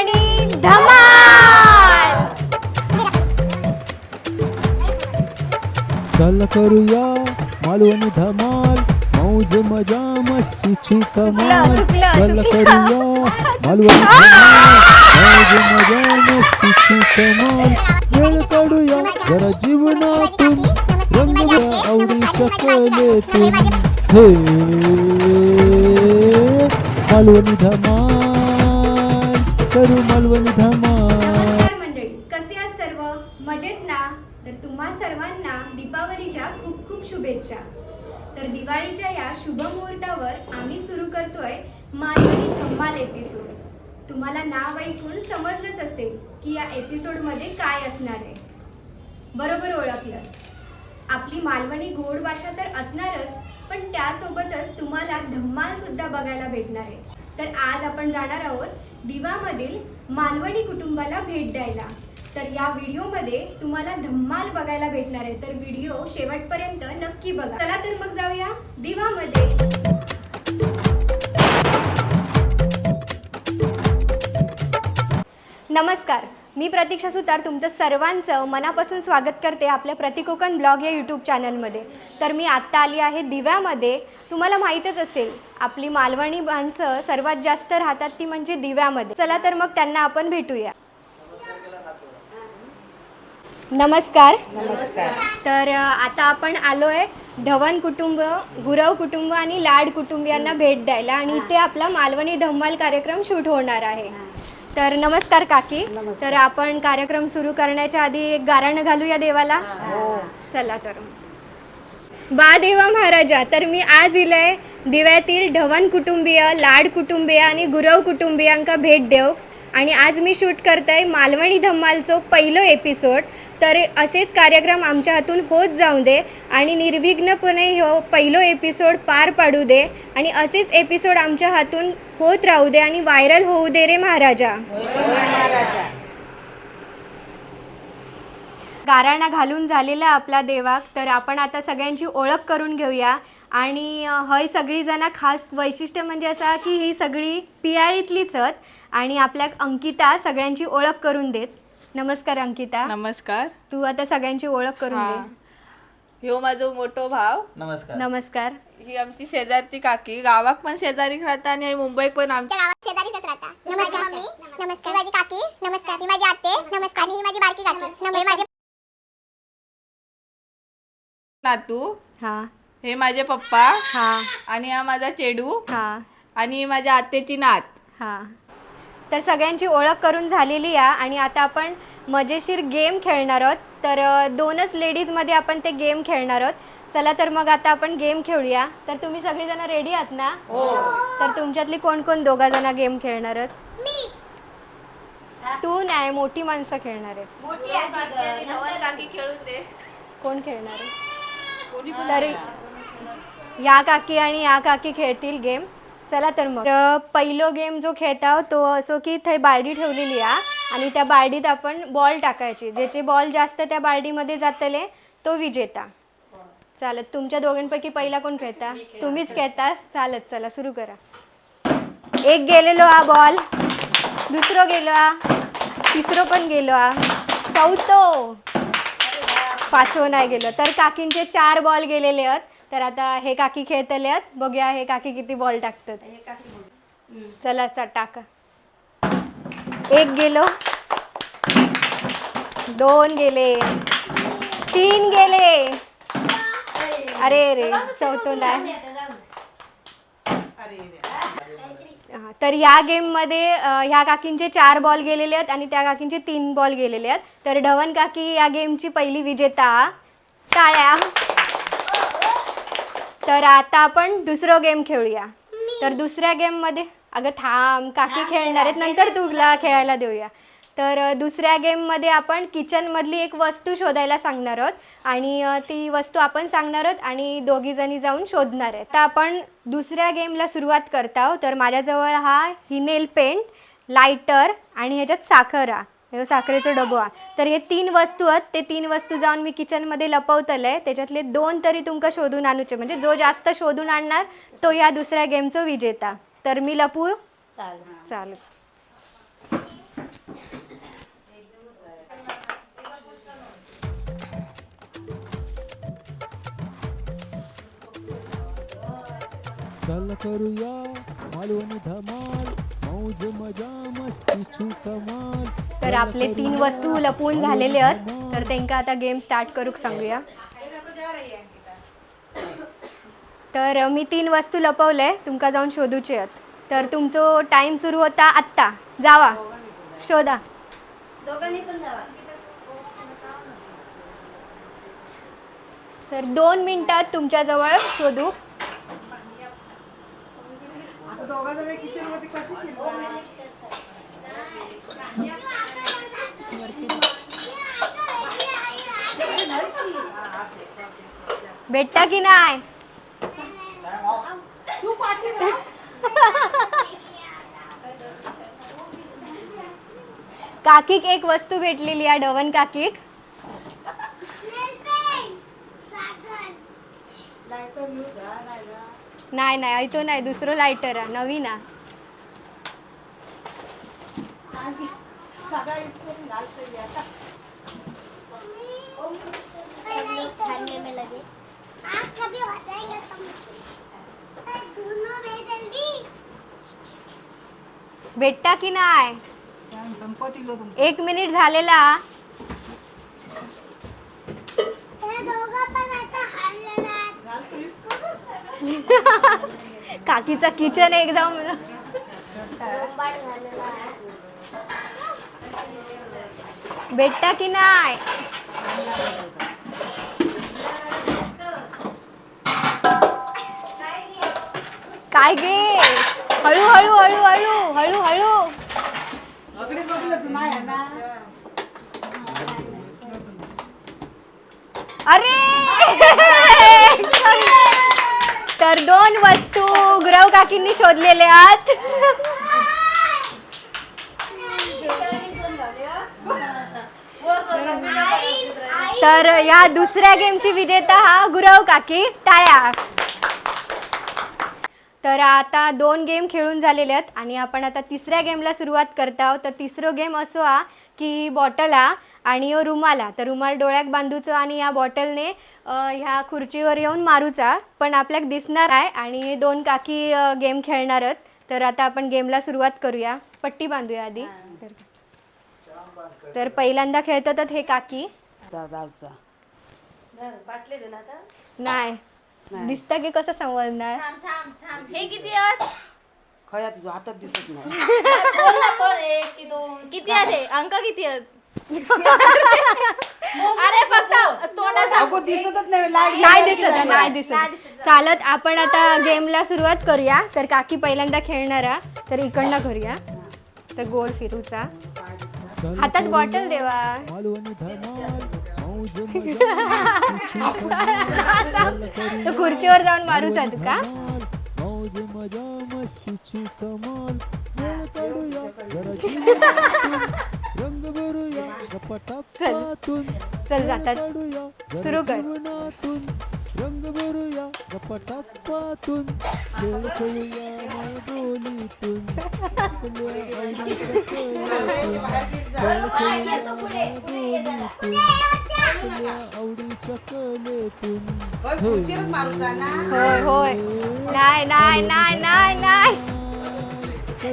मालवणी धमाल! चल करूया मालवणी धमाल मौज मजा मस्तीची कमाल. चुकलं, चल चुकलं. करूया मालवणी धमाल मौज मजा मस्तीची कमाल. वेळ काढूया जरा जीवनातून. रंग आवडीच्या कलेतून हे मालवणी धमाल. करू मालवणी धमाल नमस्कार मंडळी कसे आहात सर्व? मजेत ना? तर तुम्हा सर्वांना दीपावलीच्या खूप खूप शुभेच्छा. तर दिवाळीच्या या शुभ मुहूर्तावर आम्ही सुरू करतोय मालवणी धम्माल एपिसोड तुम्हाला नाव ऐकून समजलंच असेल की या एपिसोडमध्ये काय असणार आहे. बरोबर ओळखलं. आपली मालवणी गोड भाषा तर असणारच पण त्यासोबतच तुम्हाला धम्माल सुद्धा बघायला भेटणार आहे. तर आज आपण जाणार आहोत दिवामधील मालवणी कुटुंबाला भेट द्यायला. तर या व्हिडिओमध्ये तुम्हाला धम्माल बघायला भेटणार आहे. तर व्हिडिओ शेवटपर्यंत नक्की बघा. चला तर मग जाऊया दिवामध्ये. नमस्कार. मी प्रतीक्षा सुतार तुमचं सर्वांचं मनापासून स्वागत करते आपल्या प्रतिकोकण ब्लॉग या यूट्यूब चॅनलमध्ये तर मी आत्ता आली आहे दिव्यामध्ये. तुम्हाला माहीतच असेल आपली मालवणी माणसं सर्वात जास्त राहतात ती म्हणजे दिव्यामध्ये. चला तर मग त्यांना आपण भेटूया. नमस्कार. नमस्कार. तर आता आपण आलो आहे ढवण कुटुंब गुरव कुटुंब आणि लाड कुटुंबियांना भेट द्यायला. आणि इथे आपला मालवणी धम्माल कार्यक्रम शूट होणार आहे. तर नमस्कार काकी. नमस्कार. तर आपण कार्यक्रम सुरू करण्याच्या आधी एक गाराणं घालूया देवाला? हो चला तर. बा देवा महाराजा तर मी आज इलय दिव्यातील ढवण कुटुंबीय लाड कुटुंबीय आणि गुरव कुटुंबियांका भेट देऊ आणि आज मी शूट करतोय मालवणी धम्मालचो पहिलो एपिसोड तर असेच कार्यक्रम आमच्या हातून होत जाऊ दे आणि निर्विघ्नपणे ह्यो पहिलो एपिसोड पार पाडू दे. आणि असेच एपिसोड आमच्या हातून होत राहू दे आणि व्हायरल होऊ दे रे महाराजा. महाराजा गाराणा घालून झालेला आपला देवाक तर आपण आता सगळ्यांची ओळख करून घेऊया. आणि हय सगळी जणं खास वैशिष्ट्य म्हणजे असा की ही सगळी पियाळीतलीच आहेत आणि आपल्या अंकिता सगळ्यांची ओळख करून देत. नमस्कार अंकिता. नमस्कार. तू आता सगळ्यांची ओळख करून दे. ह्यो माझो मोठो भाव. नमस्कार. नमस्कार. ही आमची शेजारची काकी. गावाक पण शेजारी राहता आणि मुंबईत पण आमच्या गावात शेजारीच राहता. ही माझी मम्मी. नमस्कार. ही माझी काकी. नमस्कार. ही माझी आते नमस्कार. आणि ही माझी बारकी काकी. हे माझे नातू. हां. हे माझे पप्पा. हां. आणि हा माझा चेडू. हां. आणि ही माझ्या आत्याची नात. हां. तर सगळ्यांची ओळख करून झालेली आहे आणि आता आपण मजेशीर गेम खेळणार आहोत. तर दोनच लेडीजमध्ये आपण ते गेम खेळणार आहोत. चला तर मग आता आपण गेम खेळूया. तर तुम्ही सगळीजणं रेडी आहात ना? तर तुमच्यातली कोण कोण दोघा जण गेम खेळणार आहेत? तू नाही मोठी माणसं खेळणार आहेत. काकी खेळून दे. कोण खेळणार आहे? तर या काकी आणि या काकी खेळतील गेम. चला तर मग. पहिलो गेम जो खेळता तो असो की थंय बालडी ठेवलेली आहे. आणि त्या बालडीत आपण बॉल टाकायची. ज्याचे बॉल जास्त त्या बालडीमध्ये जातले तो विजेता. चालत तुमच्या दोघांपैकी पहिला कोण खेळता? तुम्हीच खेळता. चालत चला सुरू करा. एक गेलेलो हा बॉल दुसरो गेलो हा. तिसरो पण गेलो हा. चौथो. पाचवं नाही गेलं. तर काकींचे चार बॉल गेलेले आहेत. तर आता हे काकी खेळतले आहेत. बघूया हे काकी किती बॉल टाकतात. चला चा टाका. एक गेलो. दोन गेले. तीन गेले. अरे रे चौथं नाही. तर ह्या गेममध्ये ह्या काकींचे चार बॉल गेलेले आहेत आणि त्या काकींचे तीन बॉल गेलेले आहेत. तर ढवन काकी या गेमची पहिली विजेता टाळ्या. तर आता आपण दुसरं गेम खेळूया. तर दुसऱ्या गेममध्ये अगं थांब काकी खेळणार आहेत नंतर तुला खेळायला देऊया. तर दुसऱ्या गेममध्ये आपण किचनमधली एक वस्तू शोधायला सांगणार आहोत. आणि ती वस्तू आपण सांगणार आहोत आणि दोघीजणी जाऊन शोधणार आहेत. तर आपण दुसऱ्या गेमला सुरुवात करत आहोत. तर माझ्याजवळ हा हिनेल पेंट लायटर आणि ह्याच्यात साखर. आहे हे साखरेचं डबो. आहे तर हे तीन वस्तू आहेत. ते तीन वस्तू जाऊन मी किचनमध्ये लपवतले त्याच्यातले दोन तरी तुमका शोधून आणूचे. म्हणजे जो जास्त शोधून आणणार तो या दुसऱ्या गेमचं विजेता. तर मी लपू? चालेल. चल करूया मालवण धमाल मौज मजा मस्तीची कमाल तर आपले तीन वस्तू लपवून झालेले आहेत. तर त्यांना आता गेम स्टार्ट करूक सांगूया. तर मी तीन वस्तू लपवले तुमका जाऊन शोधूचे आहेत. तर तुमचो टाइम सुरू होता आत्ता. जावा. शोधा. तर दोन मिनिटात तुमच्याजवळ शोधू. भेटता की नाही? काकीक एक वस्तू भेटलेली आहे डवन काकीक. नाही नाही आई तो नाही दुसरं लायटर आहे नवीन भेटता की नाही? एक मिनिट झालेला. हे काकीचा किचन एकदम. भेटता की नाही? काय गे? हळू हळू हळू हळू हळू हळू. अरे! तर दोन वस्तू गुरव काकींनी शोधलेले आहेत तर या दुसऱ्या गेमची विजेता हा गुरव काकी टाळ्या तर आता दोन गेम खेळून झालेले आहेत आणि आपण आता तिसऱ्या गेमला सुरुवात करत आहोत. तर तिसरं गेम असो हा की बॉटल हा आणि रुमाल. हा तर रुमाल डोळ्याक बांधूचो आणि ह्या बॉटलने ह्या खुर्चीवर येऊन मारूचा. पण आपल्याक दिसणार आहे आणि दोन काकी गेम खेळणार आहेत. तर आता आपण गेमला सुरुवात करूया. पट्टी बांधूया आधी. तर- पहिल्यांदा खेळतात हे काकी. नाही. दिसता की कसं समजणार हे किती आहेत? खया तुझ्या हातात दिसत नाही. किती आले अंक किती आहेत? अरे फक्त तोंडाचा अगो दिसतच नाही लाइट नाही दिसत नाही दिसत. चालत आपण आता गेमला सुरुवात करूया. तर काकी पहिल्यांदा खेळणारा तर इकडनं करूया. तर गोल फिरूचा. हातात बॉटल देवा. मालवणी धमाल. तो खुर्चीवर जाऊन मारू जात का? चल जातात. सुरू कर. रंग भरूया गपटापातून खेळ खेळूया बोलीतून आवडीच्या कलेतून होय होय नाही नाही नाही नाही नाही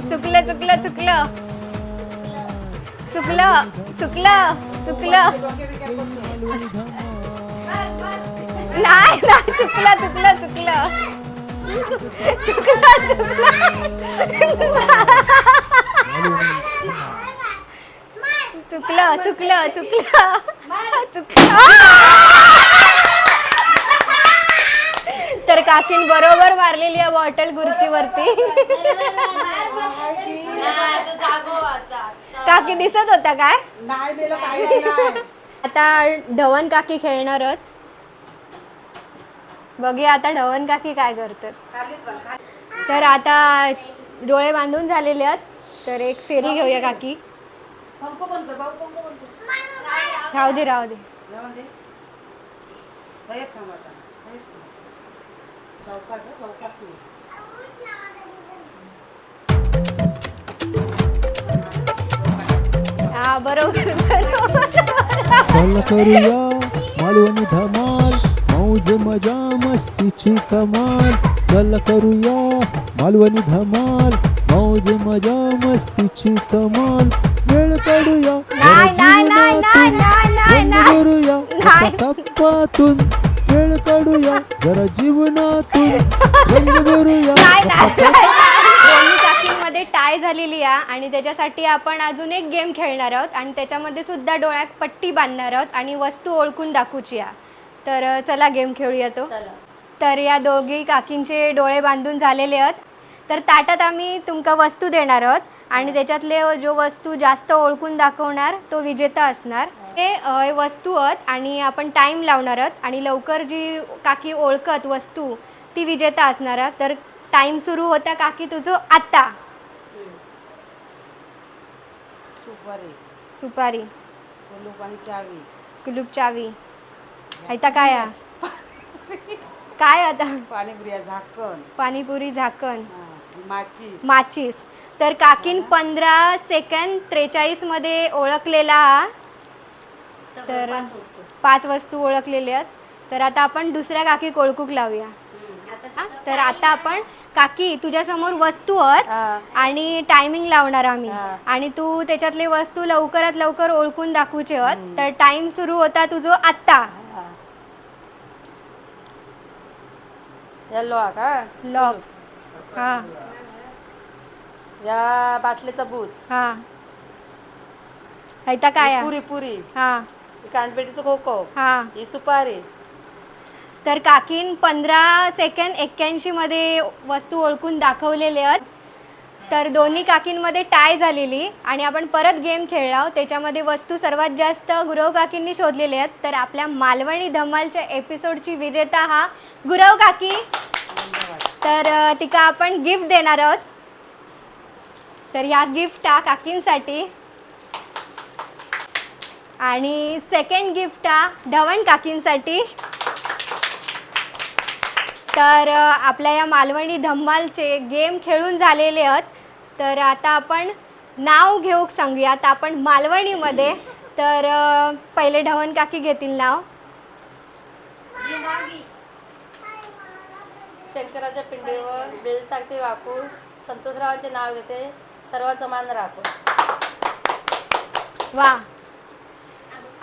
चुकलं. चुकलं चुकलं चुकलं चुकलं चुकलं. नाही नाही चुकलं चुकलं चुकलं. चुकलं चुकलं. चुकलं चुकलं चुकलं. तर काकीन बरोबर मारलेली आहे बॉटल खुर्चीवरती काकी दिसत होता काय? आता ढवण काकी खेळणार आहेत. बघूया आता ढवन काकी काय करतात. तर आता डोळे बांधून झालेले आहेत. तर एक फेरी घेऊया काकी. राहू दे राहू दे. हा बरोबर. करूया मालवणी धमा मौज मजा मस्तीची कमाल. चल करूया मालवणी धमाल. मौज मजा मस्तीची कमाल. वेळ काढूया जरा नाही, नाही, नाही, नाही, नाही, जीवनातून नाही, रंग भरूया नाही. टप्पातून. वेळ काढूया जरा जीवनातून. रंग भरूया टाय झालेली आहे आणि त्याच्यासाठी आपण अजून एक गेम खेळणार आहोत आणि त्याच्यामध्ये सुद्धा डोळ्यात पट्टी बांधणार आहोत आणि वस्तू ओळखून दाखवूची आहे. तर चला गेम खेळूया तो. तर या दोघी काकींचे डोळे बांधून झालेले आहेत. तर ताटात आम्ही तुमका वस्तू देणार आहोत. आणि त्याच्यातले जो वस्तू जास्त ओळखून दाखवणार तो विजेता असणार. हे वस्तू आहेत आणि आपण टाईम लावणार आहोत. आणि लवकर जी काकी ओळखत वस्तू ती विजेता असणार आहे. तर टाईम सुरू होता काकी तुझं? आत्ता सुपारी. सुपारी. कुलूप चावी. कुलूप चावी. आता काय आ? काय आता? पाणीपुरी झाकण. पाणीपुरी झाकण. माचीस. माचीस. तर काकीन पंधरा सेकंद त्रेचाळीसमध्ये ओळखलेला हा. तर पाच वस्तू. ओळखलेल्या आहेत. तर आता आपण दुसऱ्या काकी कोळकूक लावूया. हा? तर आता आपण काकी तुझ्यासमोर वस्तू आहेत आणि टायमिंग लावणार आम्ही. आणि तू त्याच्यातले वस्तू लवकरात लवकर ओळखून दाखवूचे आहेत. तर टाइम सुरू होता तुझं आत्ता. येल्लो हा का? लॉक हा. या बाटलीचा बूच हा. आता काय? पुरी पुरी. हा. ही कानपेटीचं खोको हा. ही सुपारी. तर काकीन पंधरा सेकंड एक्क्याऐंशीमध्ये वस्तू ओळखून दाखवलेले आहेत. तर दोन्ही काकींमध्ये टाय झालेली आणि आपण परत गेम खेळला त्याच्यामध्ये वस्तू सर्वात जास्त गुरव काकींनी शोधलेले आहेत. तर आपल्या मालवणी धमालच्या एपिसोडची विजेता हा गुरव काकी. तर तिका आपण गिफ्ट देणार आहोत. तर या गिफ्ट हा काकींसाठी. आणि सेकंड गिफ्ट हा ढवण काकींसाठी. तर आपल्या या मालवणी धम्मालचे गेम खेळून झालेले आहेत. तर आता आपण नाव घेऊ सांगूया आता आपण मालवणीमध्ये तर पहिले ढवण काकी घेतील नाव. शंकराच्या पिंडीवर बेल टाकते वाकून संतोषरावांचे नाव घेते सर्वांचा मान राखो वा.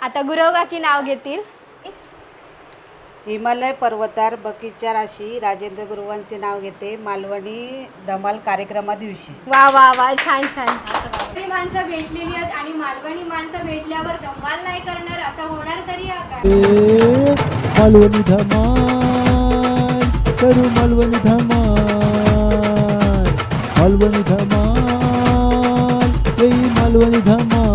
आता गुरव काकी नाव घेतील. हिमालय पर्वतार बगीचा राशी राजेंद्र गुरुवांचे नाव घेते मालवणी धमाल कार्यक्रमा दिवशी. वा वा वा छान छान. माणसं भेटलेली आहेत आणि मालवणी माणसं भेटल्यावर धम्माल नाही करणार असं होणार तरी हा काय मालवणी धमाल करू मालवणी धमाल. मालवणी धमाल मालवणी धमाल.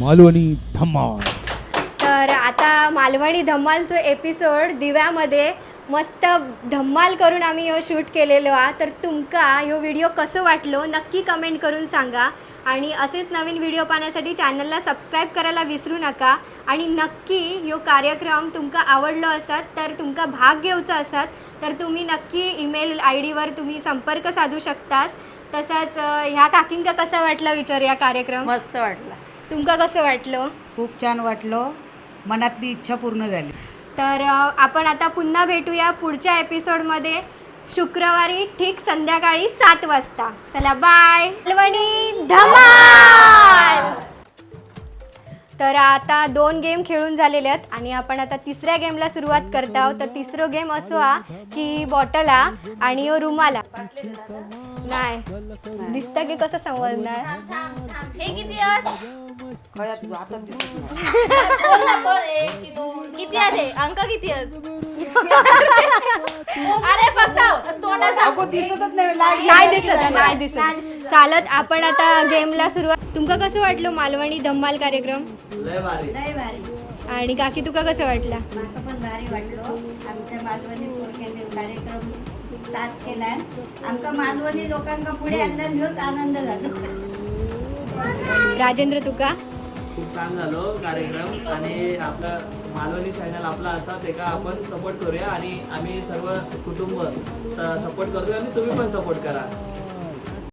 मालवणी धमाल तर आता मालवणी धम्मालचं एपिसोड दिव्यामध्ये मस्त धम्माल करून आम्ही हो शूट केलेलो हा तर तुमका ह्यो व्हिडिओ कसं वाटलो? नक्की कमेंट करून सांगा. आणि असेच नवीन व्हिडिओ पाहण्यासाठी चॅनलला सबस्क्राईब करायला विसरू नका. आणि नक्की ह्यो कार्यक्रम तुमका आवडलो असत तर तुमका भाग घेवचा असत तर तुम्ही नक्की ईमेल आय डीवर तुम्ही संपर्क साधू शकतास. तसंच ह्या काकींका कसं वाटलं विचार या कार्यक्रम? मस्त वाटला. तुमका कसं वाटलं? खूप छान वाटलं. मनातली इच्छा पूर्ण झाली. तर आपण आता पुन्हा भेटूया पुढच्या एपिसोडमध्ये शुक्रवारी ठीक संध्याकाळी सात वाजता. चला बाय. मालवणी धमाल! तर आता दोन गेम खेळून झालेले आहेत आणि आपण आता तिसऱ्या गेमला सुरुवात करत आहोत. तर तिसरं गेम असो हा की बॉटल आणि रुमाला नाही. दिसतं की कसं समजणार हे किती दिसत नाही. किती आले अंक किती आहेत? अरे फक्त तोंडाचा अगो दिसतच नाही दिसत नाही दिसत. चालत आपण आता गेमला सुरुवात तुमका कसं वाटलं मालवणी धम्माल कार्यक्रम? आणि काकी तुका कसं वाटला? पण भारी वाटलो. आमच्या मालवणी पोरग्याने कार्यक्रम स्टार्ट केलाय. आमका मालवणी लोकांका पुढे आणल्यान ह्योच आनंद झालो. राजेंद्र तुका? खूप छान झालो कार्यक्रम आणि आपला मालवणी चॅनल आपला असा ते का आपण सपोर्ट करूया आणि आम्ही सर्व कुटुंब सपोर्ट करतोय आणि तुम्ही पण सपोर्ट करा.